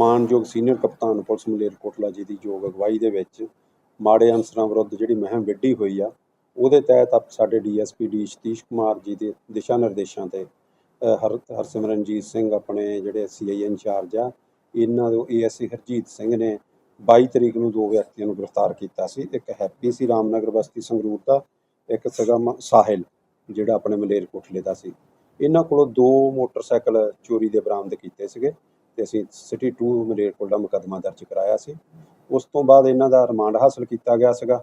ਮਾਨਯੋਗ ਸੀਨੀਅਰ ਕਪਤਾਨ ਪੁਲਿਸ ਮਲੇਰਕੋਟਲਾ ਜੀ ਦੀ ਯੋਗ ਅਗਵਾਈ ਦੇ ਵਿੱਚ ਮਾੜੇ ਅਨਸਰਾਂ ਵਿਰੁੱਧ ਜਿਹੜੀ ਮੁਹਿੰਮ ਵਿੱਢੀ ਹੋਈ ਆ, ਉਹਦੇ ਤਹਿਤ ਆਪ ਸਾਡੇ ਡੀਐਸਪੀ ਡੀ ਸਤੀਸ਼ ਕੁਮਾਰ ਜੀ ਦੇ ਦਿਸ਼ਾ ਨਿਰਦੇਸ਼ਾਂ ਤੇ ਹਰ, ਹਰਸਿਮਰਨਜੀਤ ਸਿੰਘ ਆਪਣੇ ਜਿਹੜੇ ਸੀਆਈ ਇੰਚਾਰਜ ਆ, ਇਹਨਾਂ ਦੇ ਏਐਸਸੀ ਹਰਜੀਤ ਸਿੰਘ ਨੇ 22 ਤਰੀਕ ਨੂੰ ਦੋ ਵਿਅਕਤੀਆਂ ਨੂੰ ਗ੍ਰਿਫਤਾਰ ਕੀਤਾ ਸੀ, ਇੱਕ ਹੈਪੀ ਸੀ ਰਾਮਨਗਰ ਬਸਤੀ ਸੰਗਰੂਰ ਦਾ, ਇੱਕ ਸੀਗਾ ਮ- ਸਾਹਿਲ, ਜਿਹੜਾ ਆਪਣੇ ਮਲੇਰਕੋਟਲੇ ਦਾ ਸੀ। ਇਹਨਾਂ ਕੋਲੋਂ ਦੋ ਮੋਟਰਸਾਈਕਲ ਚੋਰੀ ਦੇ ਬਰਾਮਦ ਕੀਤੇ ਸੀਗੇ। ਤੇ ਅਸੀਂ ਸਿਟੀ 2 ਮਲੇਰਕੋਟਲਾ ਮੁਕੱਦਮਾ ਦਰਜ ਕਰਾਇਆ ਸੀ। ਉਸ ਤੋਂ ਬਾਅਦ ਇਹਨਾਂ ਦਾ ਰਿਮਾਂਡ ਹਾਸਲ ਕੀਤਾ ਗਿਆ ਸੀਗਾ।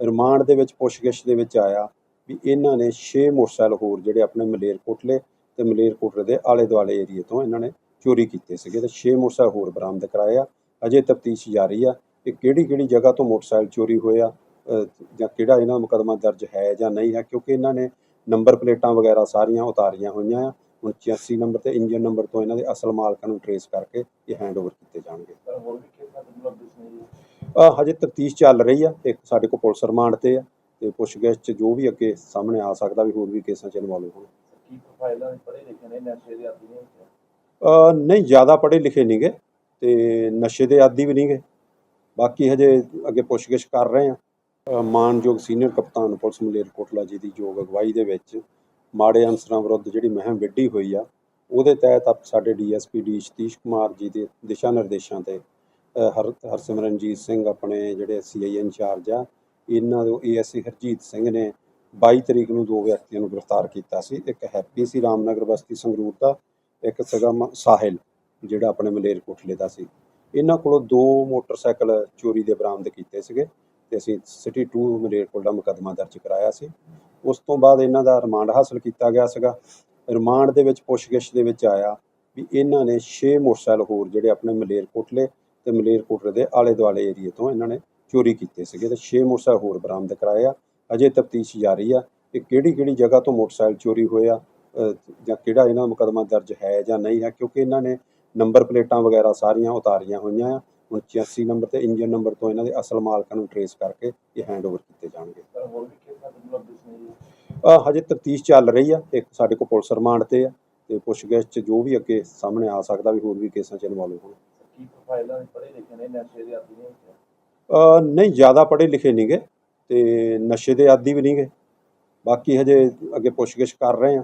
ਰਿਮਾਂਡ ਦੇ ਵਿੱਚ ਪੁੱਛਗਿੱਛ ਦੇ ਵਿੱਚ ਆਇਆ ਵੀ ਇਹਨਾਂ ਨੇ 6 ਮੋਟਰਸਾਈਕਲ ਹੋਰ ਜਿਹੜੇ ਆਪਣੇ ਮਲੇਰਕੋਟਲੇ ਤੇ ਮਲੇਰਕੋਟਲੇ ਦੇ ਆਲੇ ਦੁਆਲੇ ਏਰੀਏ ਤੋਂ ਇਹਨਾਂ ਨੇ ਚੋਰੀ ਕੀਤੇ ਸੀਗੇ ਤੇ 6 ਮੋਟਰਸਾਈਕਲ ਹੋਰ ਬਰਾਮਦ ਕਰਾਏ ਆ। ਅਜੇ ਤਫਤੀਸ਼ ਜਾਰੀ ਆ ਕਿ ਕਿਹੜੀ ਕਿਹੜੀ ਜਗ੍ਹਾ ਤੋਂ ਮੋਟਰਸਾਈਕਲ ਚੋਰੀ ਹੋਇਆ ਜਾਂ ਕਿਹੜਾ ਇਹਨਾਂ ਦਾ ਮੁਕੱਦਮਾ ਦਰਜ ਹੈ ਜਾਂ ਨਹੀਂ ਹੈ, ਕਿਉਂਕਿ ਇਹਨਾਂ ਨੇ ਨੰਬਰ ਪਲੇਟਾਂ ਵਗੈਰਾ ਸਾਰੀਆਂ ਉਤਾਰੀਆਂ ਹੋਈਆਂ ਆ। ਹੁਣ 86 ਨੰਬਰ ਤੇ ਇੰਜਨ ਨੰਬਰ ਤੋਂ ਇਹਨਾਂ ਦੇ ਅਸਲ ਮਾਲਕਾਂ ਨੂੰ ਟਰੇਸ ਕਰਕੇ ਇਹ ਹੈਂਡਓਵਰ ਕੀਤੇ ਜਾਣਗੇ। ਅ, ਹਜੇ ਤਫਤੀਸ਼ ਚੱਲ ਰਹੀ ਆ ਇੱਕ ਸਾਡੇ ਕੋਲ ਪੁਲਿਸ ਰਿਮਾਂਡ ਤੇ ਆ ਤੇ ਪੁੱਛਗਿੱਛ ਚ ਜੋ ਵੀ ਅੱਗੇ ਸਾਹਮਣੇ ਆ ਸਕਦਾ ਵੀ ਹੋਰ ਵੀ ਕੇਸਾਂ ਚ ਇਨਵੋਲਵ ਹੋਣ। ਕੀ ਪ੍ਰੋਫਾਈਲਾਂ ਦੇ ਪੜ੍ਹੇ ਲਿਖੇ ਨੇ ਨਸ਼ੇ ਦੇ ਆਦੀ ਨੇ ਅ, ਨਹੀਂ ਜ਼ਿਆਦਾ ਪੜ੍ਹੇ ਲਿਖੇ ਨਹੀਂਗੇ ਤੇ ਨਸ਼ੇ ਦੇ ਆਦੀ ਵੀ ਨਹੀਂਗੇ ਬਾਕੀ ਹਜੇ ਅੱਗੇ ਪੁੱਛਗਿੱਛ ਕਰ ਰਹੇ ਆ। ਮਾਨਯੋਗ ਸੀਨੀਅਰ ਕਪਤਾਨ ਪੁਲਿਸ ਮਲੇਰਕੋਟਲਾ ਜੀ ਦੀ ਯੋਗ ਅਗਵਾਈ ਦੇ ਵਿੱਚ ਮਾੜੇ ਅਨਸਰਾਂ ਵਿਰੁੱਧ ਜਿਹੜੀ ਮੁਹਿੰਮ ਵਿੱਢੀ ਹੋਈ ਆ, ਉਹਦੇ ਤਹਿਤ ਆਪ ਸਾਡੇ ਡੀਐਸਪੀ ਡੀ ਸਤੀਸ਼ ਕੁਮਾਰ ਜੀ ਦੇ ਦਿਸ਼ਾ ਨਿਰਦੇਸ਼ਾਂ ਤੇ ਹਰ, ਹਰਸਿਮਰਨਜੀਤ ਸਿੰਘ ਆਪਣੇ ਜਿਹੜੇ ਸੀਆਈ ਇੰਚਾਰਜ ਆ, ਇਹਨਾਂ ਦੇ ਏਐਸਸੀ ਹਰਜੀਤ ਸਿੰਘ ਨੇ 22 ਤਰੀਕ ਨੂੰ ਦੋ ਵਿਅਕਤੀਆਂ ਨੂੰ ਗ੍ਰਿਫਤਾਰ ਕੀਤਾ ਸੀ, ਇੱਕ ਹੈਪੀ ਸੀ ਰਾਮਨਗਰ ਬਸਤੀ ਸੰਗਰੂਰ ਦਾ, ਇੱਕ ਸੀਗਾ ਮ- ਸਾਹਿਲ, ਜਿਹੜਾ ਆਪਣੇ ਮਲੇਰਕੋਟਲੇ ਦਾ ਸੀ। ਇਹਨਾਂ ਕੋਲੋਂ ਦੋ ਮੋਟਰਸਾਈਕਲ ਚੋਰੀ ਦੇ ਬਰਾਮਦ ਕੀਤੇ ਸੀਗੇ ਤੇ ਅਸੀਂ ਸਿਟੀ 2 ਮਲੇਰਕੋਟਲਾ ਮੁਕੱਦਮਾ ਦਰਜ ਕਰਾਇਆ ਸੀ। ਉਸ ਤੋਂ ਬਾਅਦ ਇਹਨਾਂ ਦਾ ਰਿਮਾਂਡ ਹਾਸਲ ਕੀਤਾ ਗਿਆ ਸੀਗਾ। ਰਿਮਾਂਡ ਦੇ ਵਿੱਚ ਪੁੱਛਗਿੱਛ ਦੇ ਵਿੱਚ ਆਇਆ ਵੀ ਇਹਨਾਂ ਨੇ 6 ਮੋਟਰਸਾਈਕਲ ਹੋਰ ਜਿਹੜੇ ਆਪਣੇ ਮਲੇਰਕੋਟਲੇ ਤੇ ਮਲੇਰਕੋਟਲੇ ਦੇ ਆਲੇ ਦੁਆਲੇ ਏਰੀਏ ਤੋਂ ਇਹਨਾਂ ਨੇ ਚੋਰੀ ਕੀਤੇ ਸੀਗੇ ਤੇ 6 ਮੋਟਰਸਾਈਕਲ ਹੋਰ ਬਰਾਮਦ ਕਰਾਏ ਆ। ਅਜੇ ਤਫਤੀਸ਼ ਜਾਰੀ ਆ ਕਿ ਕਿਹੜੀ ਕਿਹੜੀ ਜਗ੍ਹਾ ਤੋਂ ਮੋਟਰਸਾਈਕਲ ਚੋਰੀ ਹੋਇਆ ਅ, ਜਾਂ ਕਿਹੜਾ ਇਹਨਾਂ ਦਾ ਮੁਕੱਦਮਾ ਦਰਜ ਹੈ ਜਾਂ ਨਹੀਂ ਹੈ ਕਿਉਂਕਿ ਇਹਨਾਂ ਨੇ ਨੰਬਰ ਪਲੇਟਾਂ ਵਗੈਰਾ ਸਾਰੀਆਂ ਉਤਾਰੀਆਂ ਹੋਈਆਂ ਆ। ਹੁਣ 86 ਨੰਬਰ ਤੇ ਇੰਜਨ ਨੰਬਰ ਤੋਂ ਇਹਨਾਂ ਦੇ ਅਸਲ ਮਾਲਕਾਂ ਨੂੰ ਟਰੇਸ ਕਰਕੇ ਇਹ ਹੈਂਡਓਵਰ ਕੀਤੇ ਜਾਣਗੇ ਪਰ ਹੋਰ ਵੀ ਕੇਸਾਂ ਦੇ ਮੁਲੱਬਸ ਨੇ ਜੀ ਅ, ਹਜੇ ਤਫਤੀਸ਼ ਚੱਲ ਰਹੀ ਆ ਇੱਕ ਸਾਡੇ ਕੋਲ ਪੁਲਿਸ ਰਿਮਾਂਡ ਤੇ ਆ ਤੇ ਪੁੱਛਗਿੱਛ ਚ ਜੋ ਵੀ ਅੱਗੇ ਸਾਹਮਣੇ ਆ ਸਕਦਾ ਵੀ ਹੋਰ ਵੀ ਕੇਸਾਂ ਚ ਇਨਵੋਲਵ ਹੋਣ। ਕੀ ਪ੍ਰੋਫਾਈਲਾਂ ਦੇ ਪੜ੍ਹੇ ਲਿਖੇ ਨੇ ਨਸ਼ੇ ਦੇ ਆਦੀ ਨੇ ਅ, ਨਹੀਂ ਜ਼ਿਆਦਾ ਪੜ੍ਹੇ ਲਿਖੇ ਨਹੀਂਗੇ ਤੇ ਨਸ਼ੇ ਦੇ ਆਦੀ ਵੀ ਨਹੀਂਗੇ ਬਾਕੀ ਹਜੇ ਅੱਗੇ ਪੁੱਛਗਿੱਛ ਕਰ ਰਹੇ ਆ।